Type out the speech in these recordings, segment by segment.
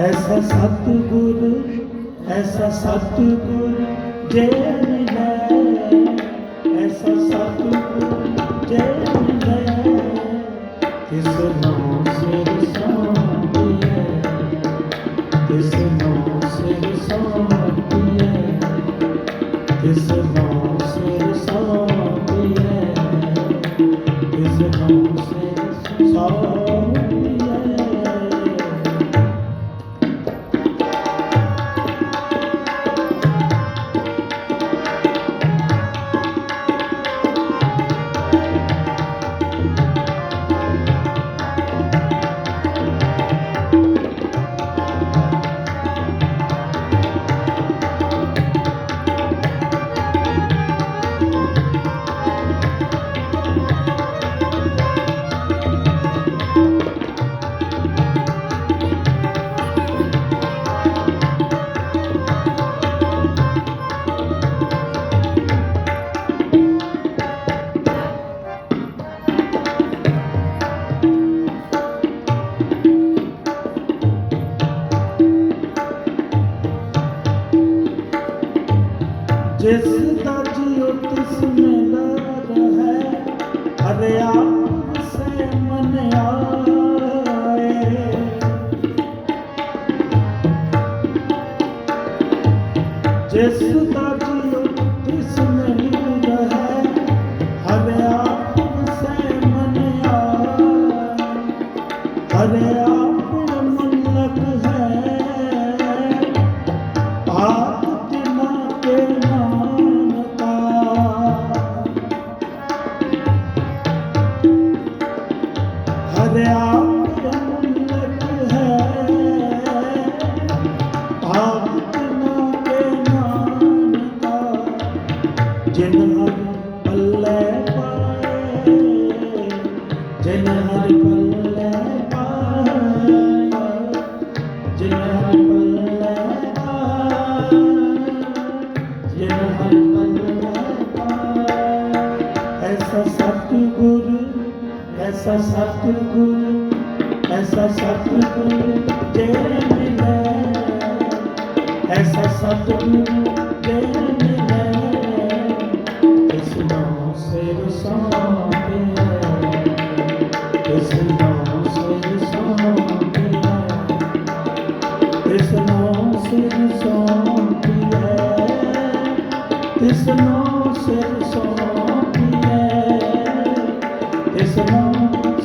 ਐਸਾ ਸਤਗੁਰ ਐਸਾ ਸਤਗੁਰ ਜੈ ਨਾਮ ਸੇ just ਐਸਾ ਸਤਿਗੁਰ ਐਸਾ ਸਤਿਗੁਰ ਐਸਾ ਸਤਿਗੁਰ ਤੇਰੇ ਮਿਲੇ ਐਸਾ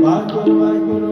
Waheguru Waheguru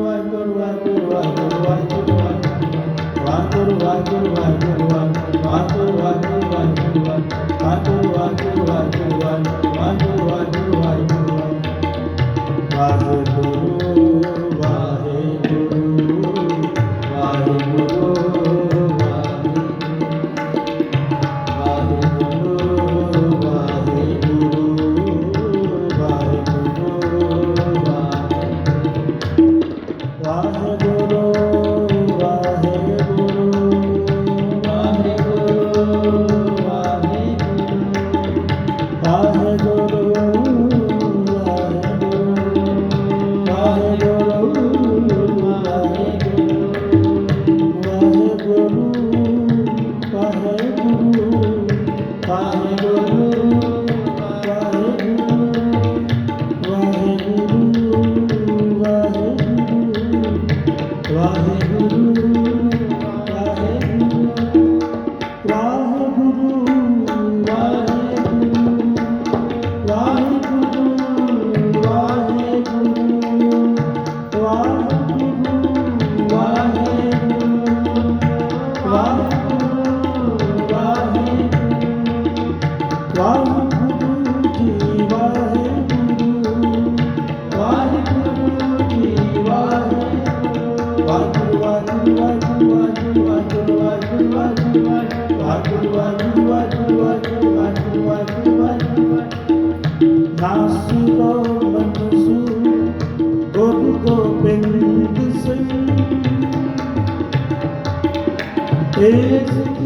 It's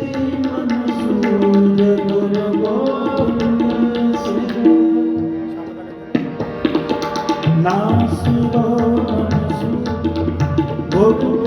Cristo.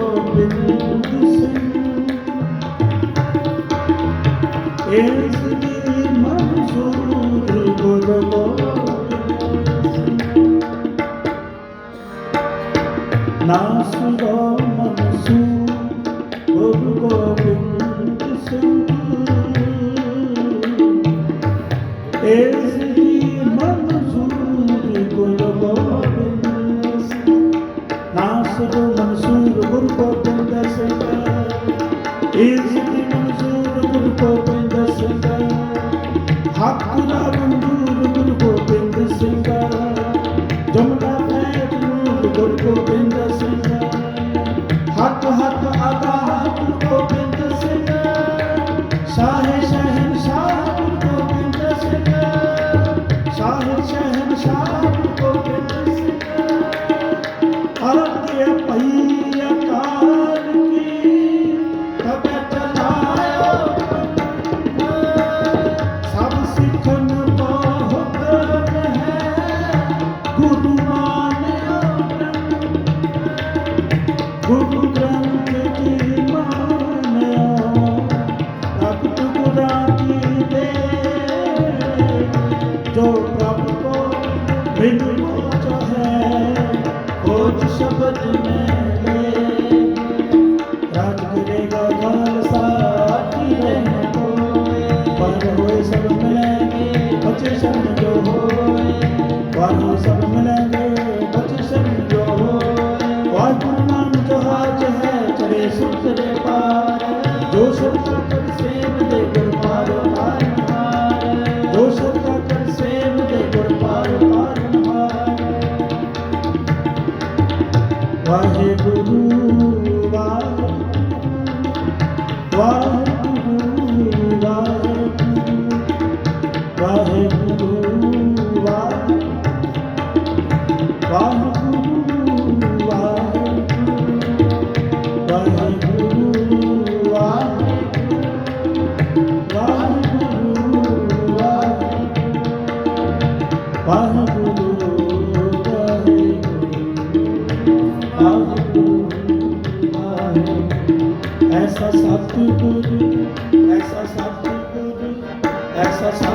জন্মটা pote, chapa de mel.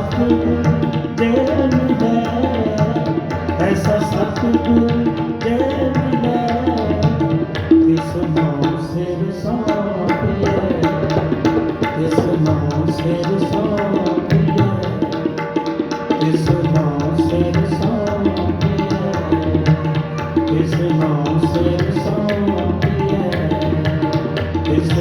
ਸਤਿਗੁਰ ਜੇ ਮਿਲੇ ਐਸਾ ਸਤਿਗੁਰ ਜੇ ਮਿਲੇ ਕਿਸ ਨਾਮ ਸਿਰ ਸੌਂਪੀਏ ਕਿਸ ਨਾਮ ਸਿਰ ਸੌਂਪੀਏ ਕਿਸ ਨਾਮ ਸਿਰ ਸੌਂਪੀਏ ਕਿਸ ਨਾਮ ਸਿਰ ਸੌਂਪੀਏ ਕਿਸ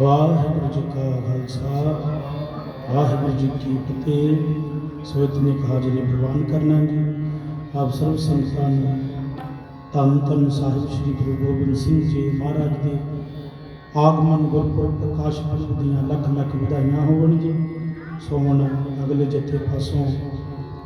ਵਾਹਿਗੁਰੂ ਜੀ ਕਾ ਖਾਲਸਾ, ਵਾਹਿਗੁਰੂ ਜੀ ਕੀ ਫਤਿਹ। ਸੋਚਨੇ ਹਾਜ਼ਰੀ ਪ੍ਰਵਾਨ ਕਰਨਾ ਜੀ। ਆਪ ਸਰਬ ਸੰਗਤਾਂ ਨੂੰ ਧੰਨ ਧੰਨ ਸਾਹਿਬ ਸ੍ਰੀ ਗੁਰੂ ਗੋਬਿੰਦ ਸਿੰਘ ਜੀ ਮਹਾਰਾਜ ਦੇ ਆਗਮਨ ਗੁਰਪੁਰਬ ਪ੍ਰਕਾਸ਼ ਪੁਰਬ ਦੀਆਂ ਲੱਖ ਲੱਖ ਵਧਾਈਆਂ ਹੋਣ ਜੀ। ਸੋ ਹੁਣ ਅਗਲੇ ਜਥੇ ਪਾਸੋਂ